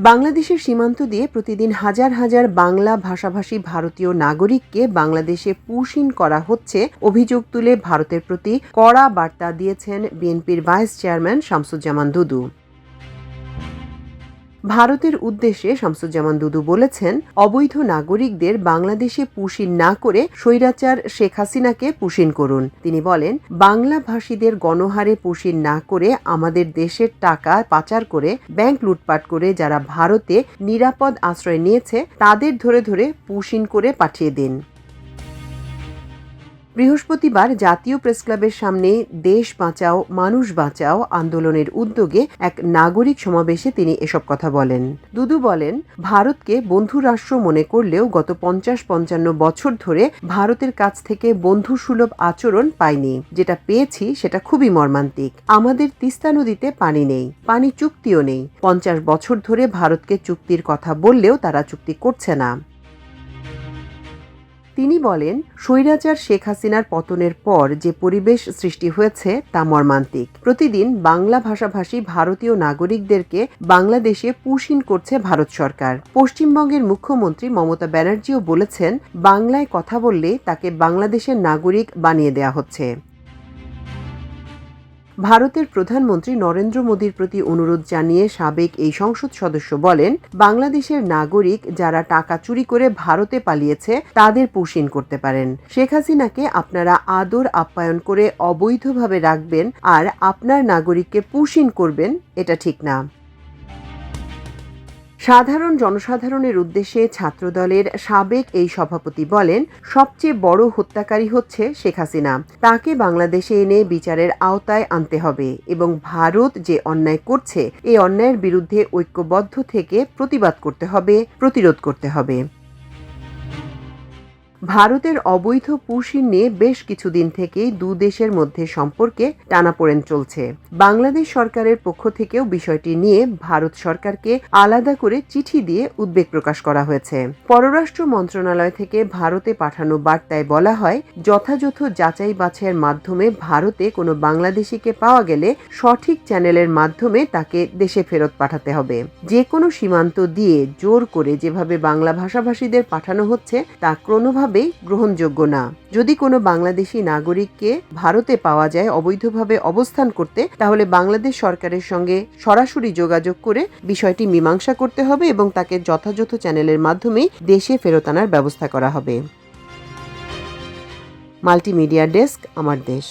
বাংলাদেশের সীমান্ত দিয়ে প্রতিদিন হাজার হাজার বাংলা ভাষাভাষী ভারতীয় নাগরিককে বাংলাদেশে পুশিন করা হচ্ছে অভিযোগ তুলে ভারতের প্রতি কড়া বার্তা দিয়েছেন বিএনপির ভাইস চেয়ারম্যান শামসুজ্জামান দুদু। ভারতের উদ্দেশ্যে শামসুজ্জামান দুদু বলেছেন, অবৈধ নাগরিকদের বাংলাদেশে পুশিন না করে স্বৈরাচার শেখ হাসিনাকে পুশিন করুন। তিনি বলেন বাংলা ভাষীদের গণহারে পুশিন না করে আমাদের দেশের টাকা পাচার করে ব্যাংক লুটপাট করে যারা ভারতে নিরাপদ আশ্রয় নিয়েছে, তাদের ধরে ধরে পুশিন করে পাঠিয়ে দিন। বৃহস্পতিবার জাতীয় প্রেসক্লাবের সামনে দেশ বাঁচাও, মানুষ বাঁচাও আন্দোলনের উদ্যোগে এক নাগরিক সমাবেশে তিনি এসব কথা বলেন। দুদু বলেন, ভারতকে বন্ধু রাষ্ট্র মনে করলেও গত পঞ্চাশ পঞ্চান্ন বছর ধরে ভারতের কাছ থেকে বন্ধুসুলভ আচরণ পাইনি। যেটা পেয়েছি সেটা খুবই মর্মান্তিক। আমাদের তিস্তা নদীতে পানি নেই, পানি চুক্তিও নেই। পঞ্চাশ বছর ধরে ভারতকে চুক্তির কথা বললেও তারা চুক্তি করছে না। তিনি বলেন, স্বৈরাচার শেখ হাসিনার পতনের পর যে পরিবেশ সৃষ্টি হয়েছে তা মর্মান্তিক। প্রতিদিন বাংলা ভাষাভাষী ভারতীয় নাগরিকদেরকে বাংলাদেশে পুশিন করছে ভারত সরকার। পশ্চিমবঙ্গের মুখ্যমন্ত্রী মমতা ব্যানার্জিও বলেছেন, বাংলায় কথা বললে তাকে বাংলাদেশের নাগরিক বানিয়ে দেয়া হচ্ছে। ভারতের প্রধানমন্ত্রী নরেন্দ্র মোদীর প্রতি অনুরোধ জানিয়ে সাবেক এই সংসদ সদস্য বলেন, বাংলাদেশের নাগরিক যারা টাকা চুরি করে ভারতে পালিয়েছে, তাদের পুষিন করতে পারেন। শেখ হাসিনাকে আপনারা আদর আপ্যায়ন করে অবৈধভাবে রাখবেন আর আপনার নাগরিককে পুষিন করবেন, এটা ঠিক না। সাধারণ জনসাধারণের উদ্দেশ্যে ছাত্রদলের সাবেক এই সভাপতি বলেন, সবচেয়ে বড় হত্যাকারী হচ্ছে শেখ হাসিনা। তাকে বাংলাদেশে এনে বিচারের আওতায় আনতে হবে এবং ভারত যে অন্যায় করছে, এই অন্যায়ের বিরুদ্ধে ঐক্যবদ্ধ থেকে প্রতিবাদ করতে হবে, প্রতিরোধ করতে হবে। ভারতের অবৈধ পুশিন নিয়ে বেশ কিছুদিন থেকেই দু দেশের মধ্যে সম্পর্কে টানাপোড়েন চলছে। বাংলাদেশ সরকারের পক্ষ থেকেও বিষয়টি নিয়ে ভারত সরকারকে আলাদা করে চিঠি দিয়ে উদ্বেগ প্রকাশ করা হয়েছে। পররাষ্ট্র মন্ত্রণালয় থেকে ভারতে পাঠানো বার্তায় বলা হয়, যথাযথ যাচাই বাছাইয়ের মাধ্যমে ভারতে কোনো বাংলাদেশিকে পাওয়া গেলে সঠিক চ্যানেলের মাধ্যমে তাকে দেশে ফেরত পাঠাতে হবে। যে কোনো সীমান্ত দিয়ে জোর করে যেভাবে বাংলা ভাষাভাষীদের পাঠানো হচ্ছে, তা কোনোভাবে কোনোভাবেই গ্রহণযোগ্য না। যদি কোনো বাংলাদেশি নাগরিককে ভারতে পাওয়া যায় অবৈধভাবে অবস্থান করতে, তাহলে বাংলাদেশ সরকারের সঙ্গে সরাসরি যোগাযোগ করে বিষয়টি মীমাংসা করতে হবে এবং তাকে যথাযথ চ্যানেলের মাধ্যমেই দেশে ফেরত আনার ব্যবস্থা করা হবে। মাল্টিমিডিয়া ডেস্ক, আমার দেশ।